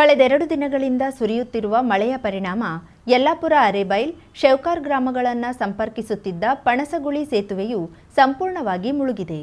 ಕಳೆದೆರಡು ದಿನಗಳಿಂದ ಸುರಿಯುತ್ತಿರುವ ಮಳೆಯ ಪರಿಣಾಮ ಯಲ್ಲಾಪುರ ಅರೆಬೈಲ್ ಶೆವ್ಕಾರ್ ಗ್ರಾಮಗಳನ್ನು ಸಂಪರ್ಕಿಸುತ್ತಿದ್ದ ಪಣಸಗುಳಿ ಸೇತುವೆಯು ಸಂಪೂರ್ಣವಾಗಿ ಮುಳುಗಿದೆ.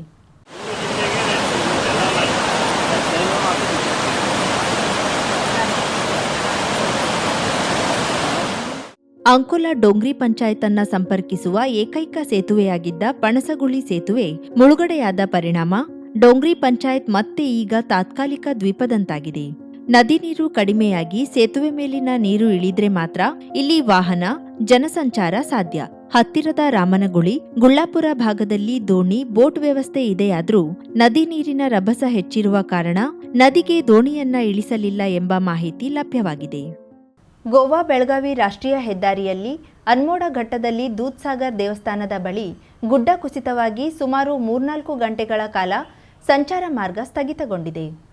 ಅಂಕೋಲ ಡೋಂಗ್ರಿ ಪಂಚಾಯತನ್ನ ಸಂಪರ್ಕಿಸುವ ಏಕೈಕ ಸೇತುವೆಯಾಗಿದ್ದ ಪಣಸಗುಳಿ ಸೇತುವೆ ಮುಳುಗಡೆಯಾದ ಪರಿಣಾಮ. ಡೋಂಗ್ರಿ ಪಂಚಾಯತ್ ಮತ್ತೆ ಈಗ ತಾತ್ಕಾಲಿಕ ದ್ವೀಪದಂತಾಗಿದೆ. ನದಿ ನೀರು ಕಡಿಮೆಯಾಗಿ ಸೇತುವೆ ಮೇಲಿನ ನೀರು ಇಳಿದ್ರೆ ಮಾತ್ರ ಇಲ್ಲಿ ವಾಹನ, ಜನಸಂಚಾರ ಸಾಧ್ಯ. ಹತ್ತಿರದ ರಾಮನಗುಳಿ, ಗುಳ್ಳಾಪುರ ಭಾಗದಲ್ಲಿ ದೋಣಿ, ಬೋಟ್ ವ್ಯವಸ್ಥೆ ಇದೆಯಾದರೂ ನದಿ ನೀರಿನ ರಭಸ ಹೆಚ್ಚಿರುವ ಕಾರಣ ನದಿಗೆ ದೋಣಿಯನ್ನ ಇಳಿಸಲಿಲ್ಲ ಎಂಬ ಮಾಹಿತಿ ಲಭ್ಯವಾಗಿದೆ. ಗೋವಾ ಬೆಳಗಾವಿ ರಾಷ್ಟ್ರೀಯ ಹೆದ್ದಾರಿಯಲ್ಲಿ ಅನ್ಮೋಡ ಘಟ್ಟದಲ್ಲಿ ದೂದ್ಸಾಗರ್ ದೇವಸ್ಥಾನದ ಬಳಿ ಗುಡ್ಡ ಕುಸಿತವಾಗಿ ಸುಮಾರು ಮೂರ್ನಾಲ್ಕು ಗಂಟೆಗಳ ಕಾಲ ಸಂಚಾರ ಮಾರ್ಗ ಸ್ಥಗಿತಗೊಂಡಿದೆ.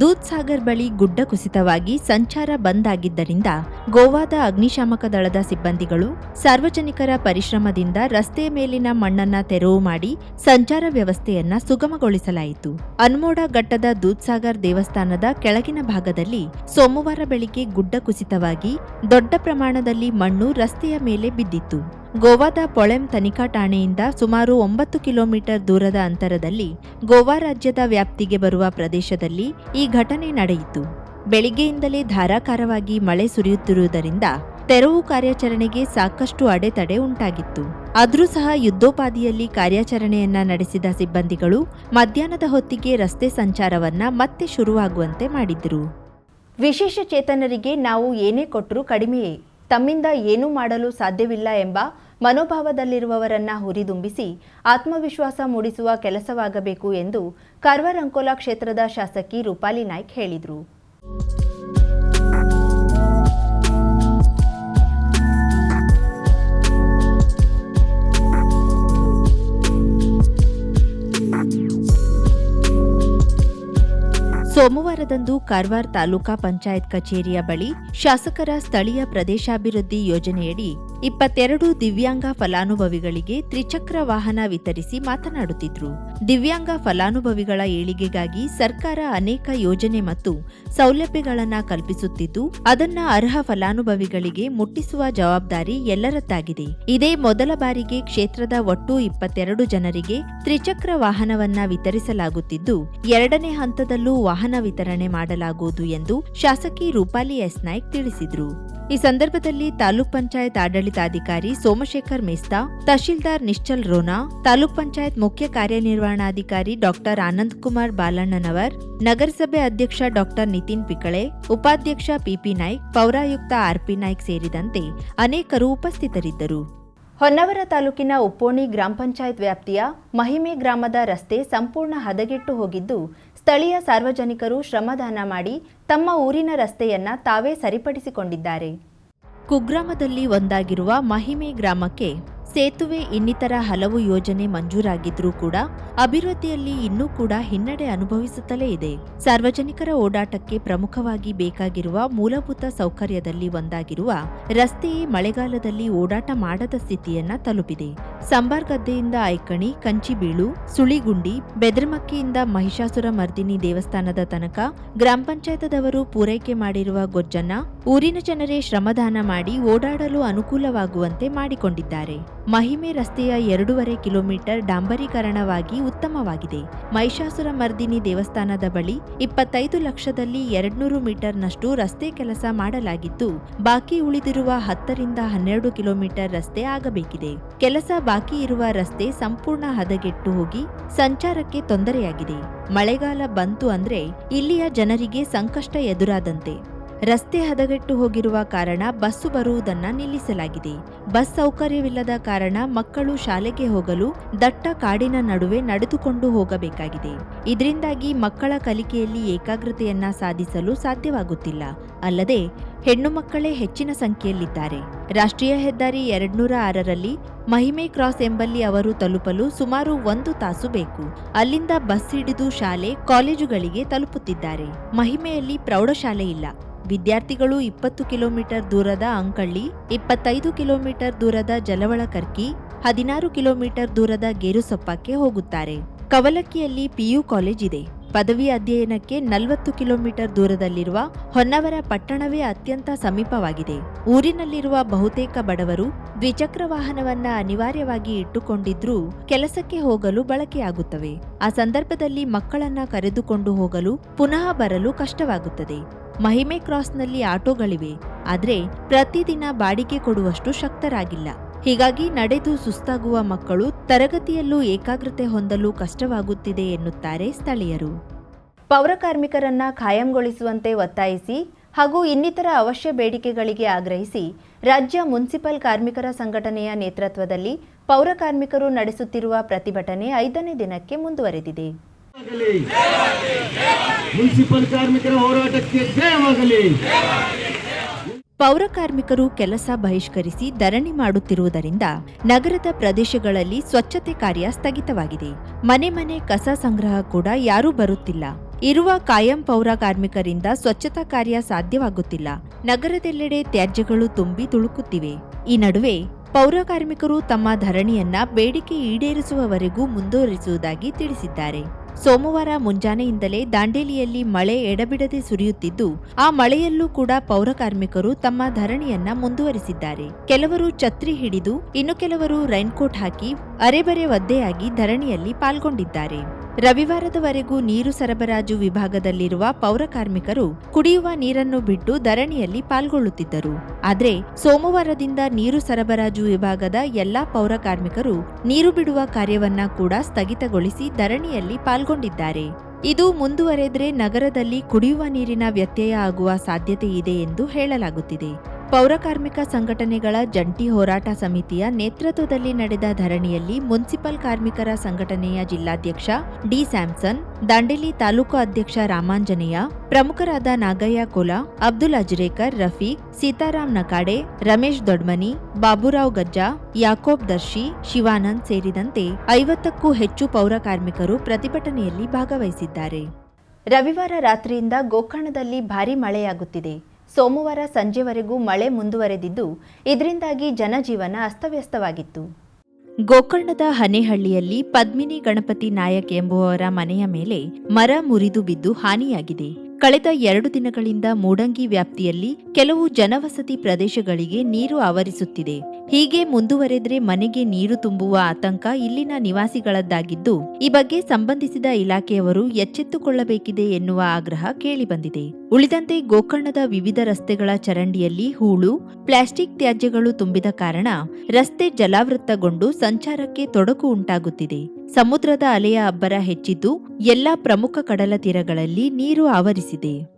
ದೂದ್ಸಾಗರ್ ಬಳಿ ಗುಡ್ಡ ಕುಸಿತವಾಗಿ ಸಂಚಾರ ಬಂದ್ ಆಗಿದ್ದರಿಂದ ಗೋವಾದ ಅಗ್ನಿಶಾಮಕ ದಳದ ಸಿಬ್ಬಂದಿಗಳು ಸಾರ್ವಜನಿಕರ ಪರಿಶ್ರಮದಿಂದ ರಸ್ತೆಯ ಮೇಲಿನ ಮಣ್ಣನ್ನ ತೆರವು ಮಾಡಿ ಸಂಚಾರ ವ್ಯವಸ್ಥೆಯನ್ನ ಸುಗಮಗೊಳಿಸಲಾಯಿತು. ಅನ್ಮೋಡ ಘಟ್ಟದ ದೂದ್ಸಾಗರ್ ದೇವಸ್ಥಾನದ ಕೆಳಗಿನ ಭಾಗದಲ್ಲಿ ಸೋಮವಾರ ಬೆಳಿಗ್ಗೆ ಗುಡ್ಡ ಕುಸಿತವಾಗಿ ದೊಡ್ಡ ಪ್ರಮಾಣದಲ್ಲಿ ಮಣ್ಣು ರಸ್ತೆಯ ಮೇಲೆ ಬಿದ್ದಿತ್ತು. ಗೋವಾದ ಪೊಳೆಂ ತನಿಖಾ ಠಾಣೆಯಿಂದ ಸುಮಾರು ಒಂಬತ್ತು ಕಿಲೋಮೀಟರ್ ದೂರದ ಅಂತರದಲ್ಲಿ ಗೋವಾ ರಾಜ್ಯದ ವ್ಯಾಪ್ತಿಗೆ ಬರುವ ಪ್ರದೇಶದಲ್ಲಿ ಈ ಘಟನೆ ನಡೆಯಿತು. ಬೆಳಿಗ್ಗೆಯಿಂದಲೇ ಧಾರಾಕಾರವಾಗಿ ಮಳೆ ಸುರಿಯುತ್ತಿರುವುದರಿಂದ ತೆರವು ಕಾರ್ಯಾಚರಣೆಗೆ ಸಾಕಷ್ಟು ಅಡೆತಡೆ ಉಂಟಾಗಿತ್ತು. ಆದರೂ ಸಹ ಯುದ್ಧೋಪಾದಿಯಲ್ಲಿ ಕಾರ್ಯಾಚರಣೆಯನ್ನ ನಡೆಸಿದ ಸಿಬ್ಬಂದಿಗಳು ಮಧ್ಯಾಹ್ನದ ಹೊತ್ತಿಗೆ ರಸ್ತೆ ಸಂಚಾರವನ್ನ ಮತ್ತೆ ಶುರುವಾಗುವಂತೆ ಮಾಡಿದ್ರು. ವಿಶೇಷ ಚೇತನರಿಗೆ ನಾವು ಏನೇ ಕೊಟ್ಟರೂ ಕಡಿಮೆಯೇ ತಮ್ಮಿಂದ ಏನೂ ಮಾಡಲು ಸಾಧ್ಯವಿಲ್ಲ ಎಂಬ ಮನೋಭಾವದಲ್ಲಿರುವವರನ್ನ ಹುರಿದುಂಬಿಸಿ ಆತ್ಮವಿಶ್ವಾಸ ಮೂಡಿಸುವ ಕೆಲಸವಾಗಬೇಕು ಎಂದು ಕಾರ್ವಾರಂಕೋಲಾ ಕ್ಷೇತ್ರದ ಶಾಸಕಿ ರೂಪಾಲಿ ನಾಯ್ಕ್ ಹೇಳಿದರು. ಸೋಮವಾರದಂದು ಕಾರವಾರ ತಾಲೂಕಾ ಪಂಚಾಯತ್ ಕಚೇರಿಯ ಬಳಿ ಶಾಸಕರ ಸ್ಥಳೀಯ ಪ್ರದೇಶಾಭಿವೃದ್ಧಿ ಯೋಜನೆಯಡಿ ಇಪ್ಪತ್ತೆರಡು ದಿವ್ಯಾಂಗ ಫಲಾನುಭವಿಗಳಿಗೆ ತ್ರಿಚಕ್ರ ವಾಹನ ವಿತರಿಸಿ ಮಾತನಾಡುತ್ತಿದ್ರು. ದಿವ್ಯಾಂಗ ಫಲಾನುಭವಿಗಳ ಏಳಿಗೆಗಾಗಿ ಸರ್ಕಾರ ಅನೇಕ ಯೋಜನೆ ಮತ್ತು ಸೌಲಭ್ಯಗಳನ್ನು ಕಲ್ಪಿಸುತ್ತಿದ್ದು, ಅದನ್ನ ಅರ್ಹ ಫಲಾನುಭವಿಗಳಿಗೆ ಮುಟ್ಟಿಸುವ ಜವಾಬ್ದಾರಿ ಎಲ್ಲರದ್ದಾಗಿದೆ. ಇದೇ ಮೊದಲ ಬಾರಿಗೆ ಕ್ಷೇತ್ರದ ಒಟ್ಟು ಇಪ್ಪತ್ತೆರಡು ಜನರಿಗೆ ತ್ರಿಚಕ್ರ ವಾಹನವನ್ನ ವಿತರಿಸಲಾಗುತ್ತಿದ್ದು, ಎರಡನೇ ಹಂತದಲ್ಲೂ ವಾಹನ ವಿತರಣೆ ಮಾಡಲಾಗುವುದು ಎಂದು ಶಾಸಕಿ ರೂಪಾಲಿ ಎಸ್ ನಾಯ್ಕ್ ತಿಳಿಸಿದ್ರು. ಈ ಸಂದರ್ಭದಲ್ಲಿ ತಾಲೂಕ್ ಪಂಚಾಯತ್ ಆಡಳಿತಾಧಿಕಾರಿ ಸೋಮಶೇಖರ್ ಮೇಸ್ತಾ, ತಹಶೀಲ್ದಾರ್ ನಿಶ್ಚಲ್ ರೋನಾ, ತಾಲೂಕ್ ಪಂಚಾಯತ್ ಮುಖ್ಯ ಕಾರ್ಯನಿರ್ವಹಣಾಧಿಕಾರಿ ಡಾಕ್ಟರ್ ಆನಂದ್ ಕುಮಾರ್ ಬಾಲಣ್ಣನವರ್, ನಗರಸಭೆ ಅಧ್ಯಕ್ಷ ಡಾಕ್ಟರ್ ನಿತಿನ್ ಪಿಕಳೆ, ಉಪಾಧ್ಯಕ್ಷ ಪಿಪಿ ನಾಯ್ಕ್, ಪೌರಾಯುಕ್ತ ಆರ್ಪಿ ನಾಯ್ಕ್ ಸೇರಿದಂತೆ ಅನೇಕರು ಉಪಸ್ಥಿತರಿದ್ದರು. ಹೊನ್ನವರ ತಾಲೂಕಿನ ಉಪ್ಪೋಣಿ ಗ್ರಾಮ ಪಂಚಾಯತ್ ವ್ಯಾಪ್ತಿಯ ಮಹಿಮೆ ಗ್ರಾಮದ ರಸ್ತೆ ಸಂಪೂರ್ಣ ಹದಗೆಟ್ಟು ಹೋಗಿದ್ದು, ಸ್ಥಳೀಯ ಸಾರ್ವಜನಿಕರು ಶ್ರಮದಾನ ಮಾಡಿ ತಮ್ಮ ಊರಿನ ರಸ್ತೆಯನ್ನ ತಾವೇ ಸರಿಪಡಿಸಿಕೊಂಡಿದ್ದಾರೆ. ಕುಗ್ರಾಮದಲ್ಲಿ ಒಂದಾಗಿರುವ ಮಹಿಮೆ ಗ್ರಾಮಕ್ಕೆ ಸೇತುವೆ ಇನ್ನಿತರ ಹಲವು ಯೋಜನೆ ಮಂಜೂರಾಗಿದ್ರೂ ಕೂಡ ಅಭಿವೃದ್ಧಿಯಲ್ಲಿ ಇನ್ನೂ ಕೂಡ ಹಿನ್ನಡೆ ಅನುಭವಿಸುತ್ತಲೇ ಇದೆ. ಸಾರ್ವಜನಿಕರ ಓಡಾಟಕ್ಕೆ ಪ್ರಮುಖವಾಗಿ ಬೇಕಾಗಿರುವ ಮೂಲಭೂತ ಸೌಕರ್ಯದಲ್ಲಿ ಒಂದಾಗಿರುವ ರಸ್ತೆಯೇ ಮಳೆಗಾಲದಲ್ಲಿ ಓಡಾಟ ಮಾಡದ ಸ್ಥಿತಿಯನ್ನ ತಲುಪಿದೆ. ಸಂಬಾರ್ ಗದ್ದೆಯಿಂದ ಐಕಣಿ, ಕಂಚಿಬೀಳು, ಸುಳಿಗುಂಡಿ, ಬೆದರ್ಮಕ್ಕಿಯಿಂದ ಮಹಿಷಾಸುರ ಮರ್ದಿನಿ ದೇವಸ್ಥಾನದ ತನಕ ಗ್ರಾಮ ಪಂಚಾಯತದವರು ಪೂರೈಕೆ ಮಾಡಿರುವ ಗೊಜ್ಜನ್ನ ಊರಿನ ಜನರೇ ಶ್ರಮದಾನ ಮಾಡಿ ಓಡಾಡಲು ಅನುಕೂಲವಾಗುವಂತೆ ಮಾಡಿಕೊಂಡಿದ್ದಾರೆ. ಮಹಿಮೆ ರಸ್ತೆಯ ಎರಡೂವರೆ ಕಿಲೋಮೀಟರ್ ಡಾಂಬರೀಕರಣವಾಗಿ ಉತ್ತಮವಾಗಿದೆ. ಮಹಿಷಾಸುರ ಮರ್ದಿನಿ ದೇವಸ್ಥಾನದ ಬಳಿ ಇಪ್ಪತ್ತೈದು ಲಕ್ಷದಲ್ಲಿ ಎರಡ್ನೂರು ಮೀಟರ್ನಷ್ಟು ರಸ್ತೆ ಕೆಲಸ ಮಾಡಲಾಗಿದ್ದು, ಬಾಕಿ ಉಳಿದಿರುವ ಹತ್ತರಿಂದ ಹನ್ನೆರಡು ಕಿಲೋಮೀಟರ್ ರಸ್ತೆ ಆಗಬೇಕಿದೆ. ಕೆಲಸ ಬಾಕಿ ಇರುವ ರಸ್ತೆ ಸಂಪೂರ್ಣ ಹದಗೆಟ್ಟು ಹೋಗಿ ಸಂಚಾರಕ್ಕೆ ತೊಂದರೆಯಾಗಿದೆ. ಮಳೆಗಾಲ ಬಂತು ಅಂದ್ರೆ ಇಲ್ಲಿಯ ಜನರಿಗೆ ಸಂಕಷ್ಟ ಎದುರಾದಂತೆ. ರಸ್ತೆ ಹದಗೆಟ್ಟು ಹೋಗಿರುವ ಕಾರಣ ಬಸ್ಸು ಬರುವುದನ್ನ ನಿಲ್ಲಿಸಲಾಗಿದೆ. ಬಸ್ ಸೌಕರ್ಯವಿಲ್ಲದ ಕಾರಣ ಮಕ್ಕಳು ಶಾಲೆಗೆ ಹೋಗಲು ದಟ್ಟ ಕಾಡಿನ ನಡುವೆ ನಡೆದುಕೊಂಡು ಹೋಗಬೇಕಾಗಿದೆ. ಇದರಿಂದಾಗಿ ಮಕ್ಕಳ ಕಲಿಕೆಯಲ್ಲಿ ಏಕಾಗ್ರತೆಯನ್ನ ಸಾಧಿಸಲು ಸಾಧ್ಯವಾಗುತ್ತಿಲ್ಲ. ಅಲ್ಲದೆ ಹೆಣ್ಣು ಮಕ್ಕಳೇ ಹೆಚ್ಚಿನ ಸಂಖ್ಯೆಯಲ್ಲಿದ್ದಾರೆ. ರಾಷ್ಟ್ರೀಯ ಹೆದ್ದಾರಿ ಎರಡ್ನೂರ ಆರರಲ್ಲಿ ಮಹಿಮೆ ಕ್ರಾಸ್ ಎಂಬಲ್ಲಿ ಅವರು ತಲುಪಲು ಸುಮಾರು ಒಂದು ತಾಸು ಬೇಕು. ಅಲ್ಲಿಂದ ಬಸ್ ಹಿಡಿದು ಶಾಲೆ, ಕಾಲೇಜುಗಳಿಗೆ ತಲುಪುತ್ತಿದ್ದಾರೆ. ಮಹಿಮೆಯಲ್ಲಿ ಪ್ರೌಢಶಾಲೆ ಇಲ್ಲ. ವಿದ್ಯಾರ್ಥಿಗಳು ಇಪ್ಪತ್ತು ಕಿಲೋಮೀಟರ್ ದೂರದ ಅಂಕಳ್ಳಿ, ಇಪ್ಪತ್ತೈದು ಕಿಲೋಮೀಟರ್ ದೂರದ ಜಲವಳ ಕರ್ಕಿ ಹದಿನಾರು ಕಿಲೋಮೀಟರ್ ದೂರದ ಗೇರುಸೊಪ್ಪಕ್ಕೆ ಹೋಗುತ್ತಾರೆ. ಕವಲಕ್ಕಿಯಲ್ಲಿ ಪಿಯು ಕಾಲೇಜ್ ಇದೆ. ಪದವಿ ಅಧ್ಯಯನಕ್ಕೆ ನಲವತ್ತು ಕಿಲೋಮೀಟರ್ ದೂರದಲ್ಲಿರುವ ಹೊನ್ನವರ ಪಟ್ಟಣವೇ ಅತ್ಯಂತ ಸಮೀಪವಾಗಿದೆ. ಊರಿನಲ್ಲಿರುವ ಬಹುತೇಕ ಬಡವರು ದ್ವಿಚಕ್ರ ವಾಹನವನ್ನ ಅನಿವಾರ್ಯವಾಗಿ ಇಟ್ಟುಕೊಂಡಿದ್ರೂ ಕೆಲಸಕ್ಕೆ ಹೋಗಲು ಬಳಕೆಯಾಗುತ್ತವೆ. ಆ ಸಂದರ್ಭದಲ್ಲಿ ಮಕ್ಕಳನ್ನ ಕರೆದುಕೊಂಡು ಹೋಗಲು ಪುನಃ ಬರಲು ಕಷ್ಟವಾಗುತ್ತದೆ. ಮಹಿಮೆ ಕ್ರಾಸ್ನಲ್ಲಿ ಆಟೋಗಳಿವೆ, ಆದರೆ ಪ್ರತಿದಿನ ಬಾಡಿಗೆ ಕೊಡುವಷ್ಟು ಶಕ್ತರಾಗಿಲ್ಲ. ಹೀಗಾಗಿ ನಡೆದು ಸುಸ್ತಾಗುವ ಮಕ್ಕಳು ತರಗತಿಯಲ್ಲೂ ಏಕಾಗ್ರತೆ ಹೊಂದಲು ಕಷ್ಟವಾಗುತ್ತಿದೆ ಎನ್ನುತ್ತಾರೆ ಸ್ಥಳೀಯರು. ಪೌರ ಕಾರ್ಮಿಕರನ್ನ ಖಾಯಂಗೊಳಿಸುವಂತೆ ಒತ್ತಾಯಿಸಿ ಹಾಗೂ ಇನ್ನಿತರ ಅವಶ್ಯ ಬೇಡಿಕೆಗಳಿಗೆ ಆಗ್ರಹಿಸಿ ರಾಜ್ಯ ಮುನ್ಸಿಪಲ್ ಕಾರ್ಮಿಕರ ಸಂಘಟನೆಯ ನೇತೃತ್ವದಲ್ಲಿ ಪೌರ ಕಾರ್ಮಿಕರು ನಡೆಸುತ್ತಿರುವ ಪ್ರತಿಭಟನೆ ಐದನೇ ದಿನಕ್ಕೆ ಮುಂದುವರೆದಿದೆ. ಮುನ್ಸಿಪಲ್ ಕಾರ್ಮಿಕರ ಹೋರಾಟಕ್ಕೆ ಜಯವಾಗಲಿ. ಪೌರ ಕಾರ್ಮಿಕರು ಕೆಲಸ ಬಹಿಷ್ಕರಿಸಿ ಧರಣಿ ಮಾಡುತ್ತಿರುವುದರಿಂದ ನಗರದ ಪ್ರದೇಶಗಳಲ್ಲಿ ಸ್ವಚ್ಛತೆ ಕಾರ್ಯ ಸ್ಥಗಿತವಾಗಿದೆ. ಮನೆ ಮನೆ ಕಸ ಸಂಗ್ರಹ ಕೂಡ ಯಾರೂ ಬರುತ್ತಿಲ್ಲ. ಇರುವ ಕಾಯಂ ಪೌರ ಕಾರ್ಮಿಕರಿಂದ ಸ್ವಚ್ಛತಾ ಕಾರ್ಯ ಸಾಧ್ಯವಾಗುತ್ತಿಲ್ಲ. ನಗರದೆಲ್ಲೆಡೆ ತ್ಯಾಜ್ಯಗಳು ತುಂಬಿ ತುಳುಕುತ್ತಿವೆ. ಈ ನಡುವೆ ಪೌರ ಕಾರ್ಮಿಕರು ತಮ್ಮ ಧರಣಿಯನ್ನ ಬೇಡಿಕೆ ಈಡೇರಿಸುವವರೆಗೂ ಮುಂದುವರಿಸುವುದಾಗಿ ತಿಳಿಸಿದ್ದಾರೆ. ಸೋಮವಾರ ಮುಂಜಾನೆಯಿಂದಲೇ ದಾಂಡೇಲಿಯಲ್ಲಿ ಮಳೆ ಎಡಬಿಡದೆ ಸುರಿಯುತ್ತಿದ್ದು, ಆ ಮಳೆಯಲ್ಲೂ ಕೂಡ ಪೌರ ಕಾರ್ಮಿಕರು ತಮ್ಮ ಧರಣಿಯನ್ನ ಮುಂದುವರಿಸಿದ್ದಾರೆ. ಕೆಲವರು ಛತ್ರಿ ಹಿಡಿದು, ಇನ್ನು ಕೆಲವರು ರೈನ್ಕೋಟ್ ಹಾಕಿ, ಅರೆಬರೆ ಒದ್ದೆಯಾಗಿ ಧರಣಿಯಲ್ಲಿ ಪಾಲ್ಗೊಂಡಿದ್ದಾರೆ. ರವಿವಾರದವರೆಗೂ ನೀರು ಸರಬರಾಜು ವಿಭಾಗದಲ್ಲಿರುವ ಪೌರಕಾರ್ಮಿಕರು ಕುಡಿಯುವ ನೀರನ್ನು ಬಿಟ್ಟು ಧರಣಿಯಲ್ಲಿ ಪಾಲ್ಗೊಳ್ಳುತ್ತಿದ್ದರು. ಆದರೆ ಸೋಮವಾರದಿಂದ ನೀರು ಸರಬರಾಜು ವಿಭಾಗದ ಎಲ್ಲಾ ಪೌರಕಾರ್ಮಿಕರು ನೀರು ಬಿಡುವ ಕಾರ್ಯವನ್ನ ಕೂಡ ಸ್ಥಗಿತಗೊಳಿಸಿ ಧರಣಿಯಲ್ಲಿ ಪಾಲ್ಗೊಂಡಿದ್ದಾರೆ. ಇದು ಮುಂದುವರೆದರೆ ನಗರದಲ್ಲಿ ಕುಡಿಯುವ ನೀರಿನ ವ್ಯತ್ಯಯ ಆಗುವ ಸಾಧ್ಯತೆ ಇದೆ ಎಂದು ಹೇಳಲಾಗುತ್ತಿದೆ. ಪೌರ ಕಾರ್ಮಿಕ ಸಂಘಟನೆಗಳ ಜಂಟಿ ಹೋರಾಟ ಸಮಿತಿಯ ನೇತೃತ್ವದಲ್ಲಿ ನಡೆದ ಧರಣಿಯಲ್ಲಿ ಮುನ್ಸಿಪಲ್ ಕಾರ್ಮಿಕರ ಸಂಘಟನೆಯ ಜಿಲ್ಲಾಧ್ಯಕ್ಷ ಡಿ ಸ್ಯಾಮ್ಸನ್, ದಾಂಡೇಲಿ ತಾಲೂಕು ಅಧ್ಯಕ್ಷ ರಾಮಾಂಜನೇಯ, ಪ್ರಮುಖರಾದ ನಾಗಯ್ಯ ಕೋಲ, ಅಬ್ದುಲ್ ಅಜ್ರೇಕರ್ ರಫೀಕ್ ಸೀತಾರಾಮ್ ನಕಾಡೆ, ರಮೇಶ್ ದೊಡ್ಮನಿ, ಬಾಬುರಾವ್ ಗಜ್ಜಾ, ಯಾಕೋಬ್ ದರ್ಶಿ, ಶಿವಾನಂದ್ ಸೇರಿದಂತೆ ಐವತ್ತಕ್ಕೂ ಹೆಚ್ಚು ಪೌರಕಾರ್ಮಿಕರು ಪ್ರತಿಭಟನೆಯಲ್ಲಿ ಭಾಗವಹಿಸಿದ್ದಾರೆ. ರವಿವಾರ ರಾತ್ರಿಯಿಂದ ಗೋಕರ್ಣದಲ್ಲಿ ಭಾರೀ ಮಳೆಯಾಗುತ್ತಿದೆ. ಸೋಮವಾರ ಸಂಜೆವರೆಗೂ ಮಳೆ ಮುಂದುವರೆದಿದ್ದು, ಇದರಿಂದಾಗಿ ಜನಜೀವನ ಅಸ್ತವ್ಯಸ್ತವಾಗಿತ್ತು. ಗೋಕರ್ಣದ ಹನೇಹಳ್ಳಿಯಲ್ಲಿ ಪದ್ಮಿನಿ ಗಣಪತಿ ನಾಯಕ್ ಎಂಬುವವರ ಮನೆಯ ಮೇಲೆ ಮರ ಮುರಿದು ಬಿದ್ದು ಹಾನಿಯಾಗಿದೆ. ಕಳೆದ ಎರಡು ದಿನಗಳಿಂದ ಮೂಡಂಗಿ ವ್ಯಾಪ್ತಿಯಲ್ಲಿ ಕೆಲವು ಜನವಸತಿ ಪ್ರದೇಶಗಳಿಗೆ ನೀರು ಆವರಿಸುತ್ತಿದೆ. ಹೀಗೆ ಮುಂದುವರೆದರೆ ಮನೆಗೆ ನೀರು ತುಂಬುವ ಆತಂಕ ಇಲ್ಲಿನ ನಿವಾಸಿಗಳದ್ದಾಗಿದ್ದು, ಈ ಬಗ್ಗೆ ಸಂಬಂಧಿಸಿದ ಇಲಾಖೆಯವರು ಎಚ್ಚೆತ್ತುಕೊಳ್ಳಬೇಕಿದೆ ಎನ್ನುವ ಆಗ್ರಹ ಕೇಳಿಬಂದಿದೆ. ಉಳಿದಂತೆ ಗೋಕರ್ಣದ ವಿವಿಧ ರಸ್ತೆಗಳ ಚರಂಡಿಯಲ್ಲಿ ಹೂಳು, ಪ್ಲಾಸ್ಟಿಕ್ ತ್ಯಾಜ್ಯಗಳು ತುಂಬಿದ ಕಾರಣ ರಸ್ತೆ ಜಲಾವೃತಗೊಂಡು ಸಂಚಾರಕ್ಕೆ ತೊಡಕು ಉಂಟಾಗುತ್ತಿದೆ. ಸಮುದ್ರದ ಅಲೆಯ ಅಬ್ಬರ ಹೆಚ್ಚಿದ್ದು ಎಲ್ಲಾ ಪ್ರಮುಖ ಕಡಲ ತೀರಗಳಲ್ಲಿ ನೀರು ಆವರಿಸಿದೆ.